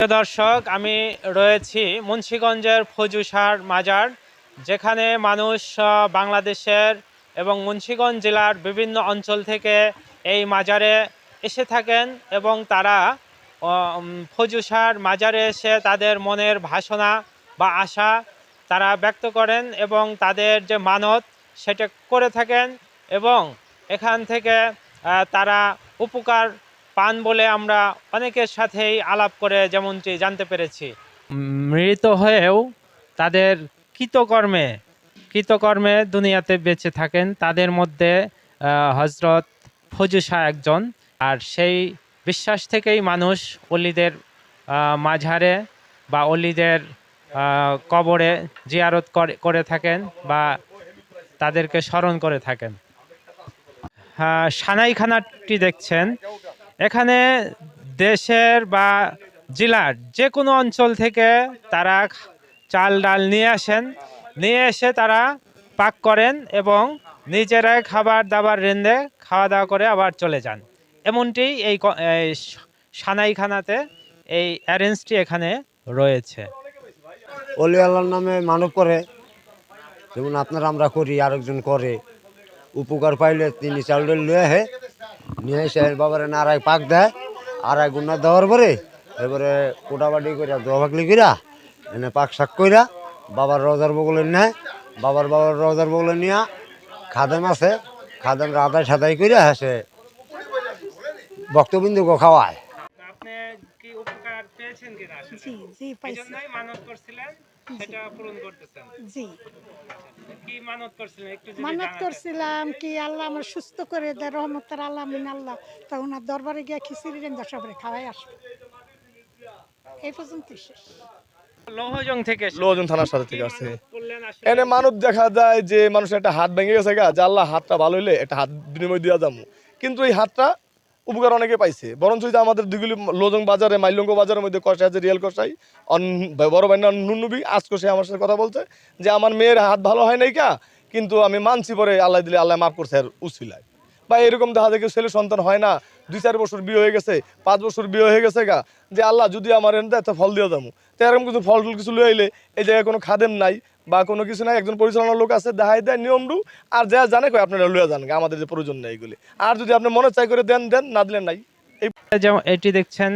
দর্শক, আমি রয়েছি মুন্সীগঞ্জের ফজুসার মাজার, যেখানে মানুষ বাংলাদেশের এবং মুন্সীগঞ্জ জেলার বিভিন্ন অঞ্চল থেকে এই মাজারে এসে থাকেন এবং তারা ফজুসার মাজারে এসে তাদের মনের ভাষণা বা আশা তারা ব্যক্ত করেন এবং তাদের যে মানত সেটা করে থাকেন এবং এখান থেকে তারা উপকার পান বলে আমরা অনেকের সাথেই আলাপ করে যেমনটি জানতে পেরেছি। মৃত হয়েও তাদের কৃতকর্মে কৃতকর্মে দুনিয়াতে বেঁচে থাকেন। তাদের মধ্যে হজরত ফজুসা একজন। আর সেই বিশ্বাস থেকেই মানুষ অলিদের মাঝারে বা অলিদের কবরে জিয়ারত করে থাকেন বা তাদেরকে স্মরণ করে থাকেন। সানাইখানাটি দেখছেন। এখানে দেশের বা জেলার যে কোনো অঞ্চল থেকে তারা চাল ডাল নিয়ে আসেন। নিয়ে এসে তারা পাক করেন এবং নিজেরাই খাবার দাবার রেঁধে খাওয়া দাওয়া করে আবার চলে যান। এমনটি এই সানাইখানাতে এই অ্যারেঞ্জটি এখানে রয়েছে। অলি আল্লাহর নামে মানব করে। যেমন আপনারা আমরা করি, আরেকজন করে। উপকার পাইলে তিনি চাউল লুয়ে হে নিয়ে এসে বাবারে নারায় পাক দেয় আর এক গুণা দেওয়ার পরে এবারে কোটাবাটি কইরা দোয়া ভাগলি কইরা এনে পাক শাক কইরা বাবার রোজার বগলে নেয় বাবার বাবার রোজার বগলে নিয়া খাদেম আছে খাদেম রাধাই সাদাই কইরা হেসে ভক্তবিন্দুকে খাওয়ায়। আপনি কি উপকার পেয়েছেন কিনা? জি জি পাইছি। মানত করছিলেন? সেটা পূরণ করতেছেন। জি। কি মানত করছিলেন? একটু মানত করছিলাম কি আল্লাহ আমার সুস্থ করে দেয় রহমতের আল্লাহ মিন আল্লাহ। তা ওনার দরবারে গিয়ে খিচুড়ি রেন সবরে খাওয়াই আসবে। এই পর্যন্ত শেষ। লৌহজং থেকে লোজন থানার সাথে থেকে আসছে। এনে মানব দেখা যায় যে মানুষের একটা হাত ভেঙে গেছে গা যে আল্লাহ হাতটা ভালো হইলে একটা হাত বিনিময় দিয়া যাব কিন্তু এই হাতটা উপকার অনেকে পাইছে। বরঞ্চ যে আমাদের দুগুলি লোজং বাজারে, মাইলঙ্গ বাজারের মধ্যে কষাই আছে রিয়েল কষাই। বড় ভাই নুনবি আজকে কষাই আমার সাথে কথা বলছে যে, আমার মেয়ের হাত ভালো হয় নাই কা? কিন্তু আমি মানছি পরে, আল্লাহ দিলে আল্লাহ মাফ করছে, আর উচিলায় বা এরকম দেখা যায় ছেলে সন্তান হয় না, দুই চার বছর বিয়ে হয়ে গেছে, পাঁচ বছর বিয়ে হয়ে গেছে গা, যে আল্লাহ যদি আমার এনে দেয় ফল দিয়ে দামু তো এরকম কিছু ফল টল কিছু লয়ে আইলে এই জায়গায় কোনো খাদেম নাই বা কোনো কিছু নাই, একজন পরিচালনার লোক আছে, দেখাই দেয় নিয়মরু আর যা জানে কয় আপনারা লইয়া জান আমাদের যে প্রয়োজন নেই এগুলি। আর যদি আপনি মনে চাই করে দেন দেন, না দিলেন নাই। যেমন এটি দেখছেন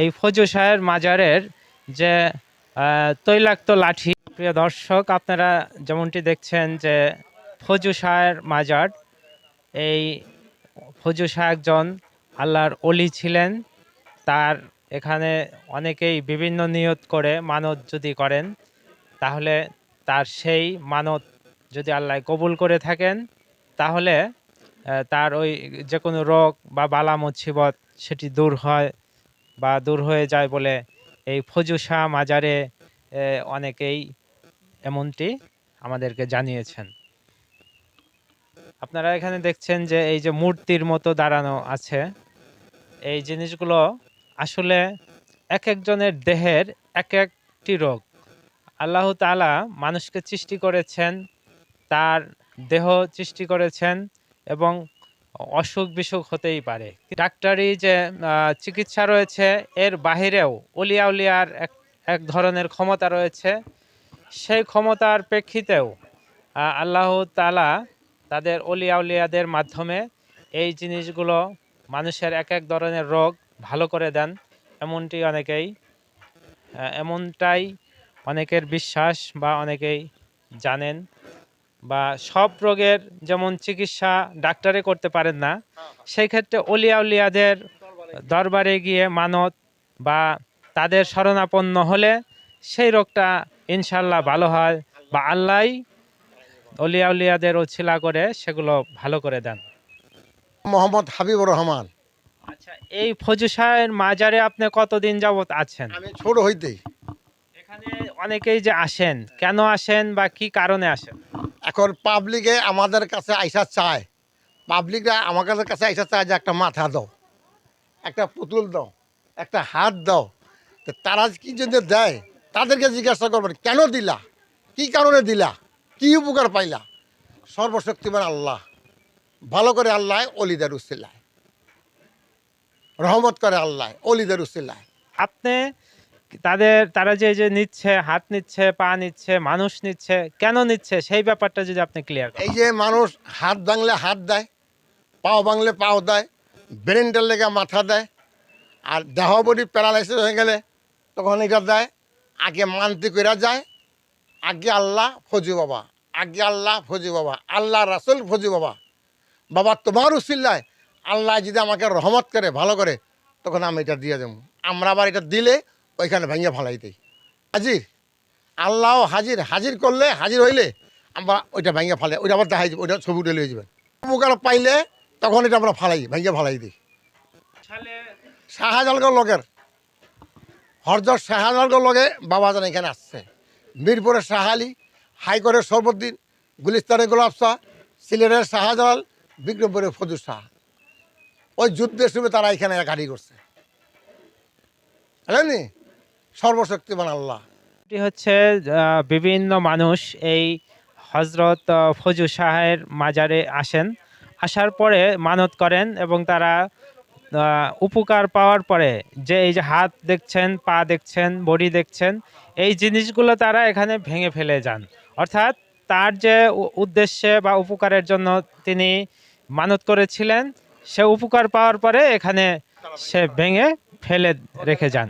এই ফজু শাহের মাজারের যে তৈলাক্ত লাঠি। প্রিয় দর্শক, আপনারা যেমনটি দেখছেন যে ফজু শাহের মাজার এই ফজু শাহ একজন আল্লাহর অলি ছিলেন। তার এখানে অনেকেই বিভিন্ন নিয়ত করে মানত যদি করেন, তাহলে তার সেই মানত যদি আল্লাহ কবুল করে থাকেন, তাহলে তার ওই যে কোনো রোগ বা বালা মুসিবত সেটি দূর হয় বা দূর হয়ে যায় বলে এই ফজুসা মাজারে অনেকেই এমনটি আমাদেরকে জানিয়েছেন। আপনারা এখানে দেখছেন যে এই যে মূর্তির মতো দাঁড়ানো আছে। এই জিনিসগুলো আসলে এক একজনের দেহের এক একটি রোগ। আল্লাহ তালা মানুষকে সৃষ্টি করেছেন, তার দেহ সৃষ্টি করেছেন এবং অসুখ বিসুখ হতেই পারে। ডাক্তারি যে চিকিৎসা রয়েছে, এর বাহিরেও উলিয়া উলিয়ার এক এক ধরনের ক্ষমতা রয়েছে। সেই ক্ষমতার প্রেক্ষিতেও আল্লাহ তালা তাদের অলিয়া উলিয়াদের মাধ্যমে এই জিনিসগুলো মানুষের এক এক ধরনের রোগ ভালো করে দেন, এমনটি অনেকেই এমনটাই অনেকের বিশ্বাস বা অনেকেই জানেন বা সব রোগের যেমন চিকিৎসা ডাক্তারে করতে পারেন না সেই ক্ষেত্রে অলিয়া উলিয়াদের দরবারে গিয়ে মানত বা তাদের শরণাপন্ন হলে সেই রোগটা ইনশাল্লাহ ভালো হয় বা আল্লাহ অলিয়া উলিয়াদের ওছিলা করে সেগুলো ভালো করে দেন। মোহাম্মদ হাবিবুর রহমান। আচ্ছা এই ফজু সাহের মাজারে আপনি কতদিন যাবত আছেন? আমি ছোট হইতেই এখানে অনেকেই যে আসেন কেন আসেন বা কি কারণে আসেন? এখন পাবলিকে আমাদের কাছে আইসা চায়। পাবলিকরা আমাদের কাছে আইসা চায় যে একটা মাথা দাও একটা পুতুল দাও একটা হাত দাও। তো তারা কি জন্য দেয়? তাদেরকে জিজ্ঞাসা করবেন কেন দিলা? কি কারণে দিলা? কি উপকার পাইলা? সর্বশক্তিমান আল্লাহ। ভালো করে আল্লাহ অলিদার উসিলায়। রহমত করে আল্লাহ অলিদার উসিলায়। আপনি তাদের তারা যে যে নিচ্ছে হাত নিচ্ছে পা নিচ্ছে মানুষ নিচ্ছে কেন নিচ্ছে? সেই ব্যাপারটা যদি আপনি ক্লিয়ার এই যে মানুষ হাত ভাঙলে হাত দেয় পাও ভাঙলে পাও দেয় ব্রেনটার লেগে মাথা দেয় আর দেহ বডি প্যারালাইসিস হয়ে গেলে তখন এটা দেয় আগে মানতে করে যায় আগে আল্লাহ ফজু বাবা। আগে আল্লাহ ফজু বাবা। আল্লাহ রাসুল ফজু বাবা। বাবা তোমার উসিল্লায় আল্লাহ যদি আমাকে রহমত করে ভালো করে তখন আমি এটা দিয়ে দেবো। আমরা আবার এটা দিলে ওইখানে ভেঙে ফালাই দিই। হাজির? আল্লাহ হাজির। হাজির করলে হাজির হইলে আমরা ওইটা ভেঙে ফালাই ওইটা আবার দেখাই ওইটা ছবি উঠে লিয়ে যাবেন। উপকার পাইলে তখন এটা আমরা ফালাই ভেঙে ফালাই দিই। শাহজালগর লোকের হরজর শাহজালগর বাবা বাবাজান এখানে আসছে। মিরপুরের শাহালি হাইকোর্টের সর্বদ্দিন গুলিস্তানের গোলাপ শাহ, সিলেটের শাহজালাল বিক্রমপুরের ফজুর শাহ। ওই যুদ্ধের সময় তারা এখানে গাড়ি করছে। বুঝলেন সর্বশক্তিমান আল্লাহ। এটি হচ্ছে বিভিন্ন মানুষ এই হজরত ফজু শাহের মাজারে আসেন। আসার পরে মানত করেন এবং তারা উপকার পাওয়ার পরে যে এই যে হাত দেখছেন, পা দেখছেন, বডি দেখছেন, এই জিনিসগুলো তারা এখানে ভেঙে ফেলে যান। অর্থাৎ তার যে উদ্দেশ্যে বা উপকারের জন্য তিনি মানত করেছিলেন, সে উপকার পাওয়ার পরে এখানে সে ভেঙে ফেলে রেখে যান।